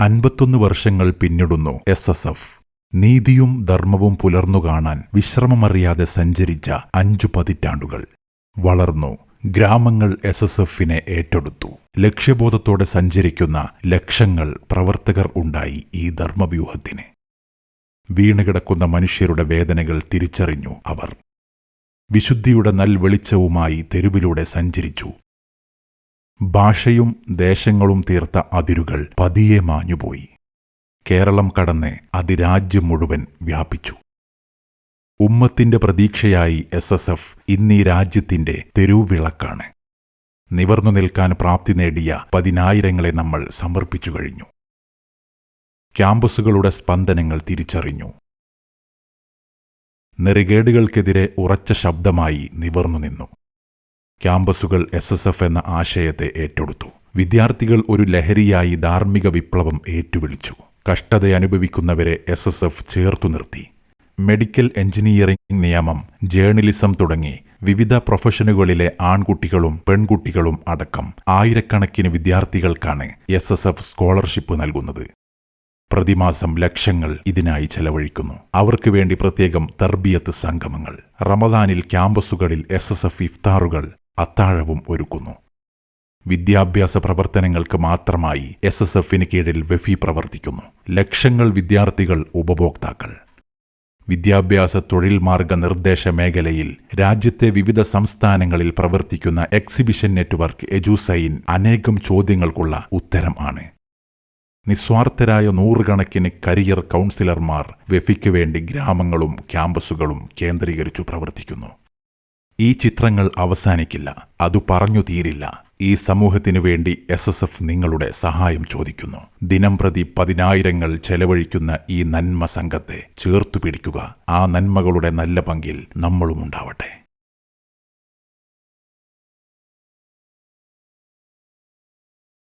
അൻപത്തൊന്ന് വർഷങ്ങൾ പിന്നിടുന്നു S S F നീതിയും ധർമ്മവും പുലർന്നു കാണാൻ വിശ്രമമറിയാതെ സഞ്ചരിച്ച അഞ്ചു പതിറ്റാണ്ടുകൾ. വളർന്നു. ഗ്രാമങ്ങൾ എസ് എസ് എഫിനെ ഏറ്റെടുത്തു. ലക്ഷ്യബോധത്തോടെ സഞ്ചരിക്കുന്ന ലക്ഷങ്ങൾ പ്രവർത്തകർ ഉണ്ടായി ഈ ധർമ്മവ്യൂഹത്തിന്. വീണുകിടക്കുന്ന മനുഷ്യരുടെ വേദനകൾ തിരിച്ചറിഞ്ഞു അവർ. വിശുദ്ധിയുടെ നൽ വെളിച്ചവുമായി തെരുവിലൂടെ സഞ്ചരിച്ചു. ഭാഷയും ദേശങ്ങളും തീർത്ത അതിരുകൾ പതിയെ മാഞ്ഞുപോയി. കേരളം കടന്ന് അതിരാജ്യം മുഴുവൻ വ്യാപിച്ചു. ഉമ്മത്തിന്റെ പ്രതീക്ഷയായി എസ് എസ് എഫ് ഇന്നീ രാജ്യത്തിന്റെ തെരുവിളക്കാണ്. നിവർന്നു നിൽക്കാൻ പ്രാപ്തി നേടിയ പതിനായിരങ്ങളെ നമ്മൾ സമർപ്പിച്ചു കഴിഞ്ഞു. ക്യാമ്പസുകളുടെ സ്പന്ദനങ്ങൾ തിരിച്ചറിഞ്ഞു. നെറികേടുകൾക്കെതിരെ ഉറച്ച ശബ്ദമായി നിവർന്നു നിന്നു. ക്യാമ്പസുകൾ എസ് എസ് എഫ് എന്ന ആശയത്തെ ഏറ്റെടുത്തു. വിദ്യാർത്ഥികൾ ഒരു ലഹരിയായി ധാർമ്മിക വിപ്ലവം ഏറ്റുവിളിച്ചു. കഷ്ടതയനുഭവിക്കുന്നവരെ എസ് എസ് എഫ് ചേർത്തു നിർത്തി. മെഡിക്കൽ എഞ്ചിനീയറിംഗ് നിയമം ജേർണലിസം തുടങ്ങി വിവിധ പ്രൊഫഷനുകളിലെ ആൺകുട്ടികളും പെൺകുട്ടികളും അടക്കം ആയിരക്കണക്കിന് വിദ്യാർത്ഥികൾക്കാണ് എസ് എസ് എഫ് സ്കോളർഷിപ്പ് നൽകുന്നത്. പ്രതിമാസം ലക്ഷങ്ങൾ ഇതിനായി ചെലവഴിക്കുന്നു. അവർക്ക് വേണ്ടി പ്രത്യേകം തർബിയത്ത് സംഗമങ്ങൾ. റമദാനിൽ ക്യാമ്പസുകളിൽ എസ് എസ് എഫ് ഇഫ്താറുകൾ അത്താഴവും ഒരുക്കുന്നു. വിദ്യാഭ്യാസ പ്രവർത്തനങ്ങൾക്ക് മാത്രമായി എസ് എസ് എഫിന് കീഴിൽ വെഫി പ്രവർത്തിക്കുന്നു. ലക്ഷങ്ങൾ വിദ്യാർത്ഥികൾ ഉപഭോക്താക്കൾ. വിദ്യാഭ്യാസ തൊഴിൽ മാർഗ നിർദ്ദേശ മേഖലയിൽ രാജ്യത്തെ വിവിധ സംസ്ഥാനങ്ങളിൽ പ്രവർത്തിക്കുന്ന എക്സിബിഷൻ നെറ്റ്വർക്ക് എജുസൈൻ അനേകം ചോദ്യങ്ങൾക്കുള്ള ഉത്തരം ആണ്. നിസ്വാർത്ഥരായ നൂറുകണക്കിന് കരിയർ കൗൺസിലർമാർ വെഫിക്ക് വേണ്ടി ഗ്രാമങ്ങളും ക്യാമ്പസുകളും കേന്ദ്രീകരിച്ചു പ്രവർത്തിക്കുന്നു. ഈ ചിത്രങ്ങൾ അവസാനിക്കില്ല. അതു പറഞ്ഞു തീരില്ല. ഈ സമൂഹത്തിനു വേണ്ടി എസ് എസ് എഫ് നിങ്ങളുടെ സഹായം ചോദിക്കുന്നു. ദിനം പ്രതി പതിനായിരങ്ങൾ ചെലവഴിക്കുന്ന ഈ നന്മ സംഘത്തെ ചേർത്തു പിടിക്കുക ആ നന്മകളുടെ നല്ല പങ്കിൽ നമ്മളുമുണ്ടാവട്ടെ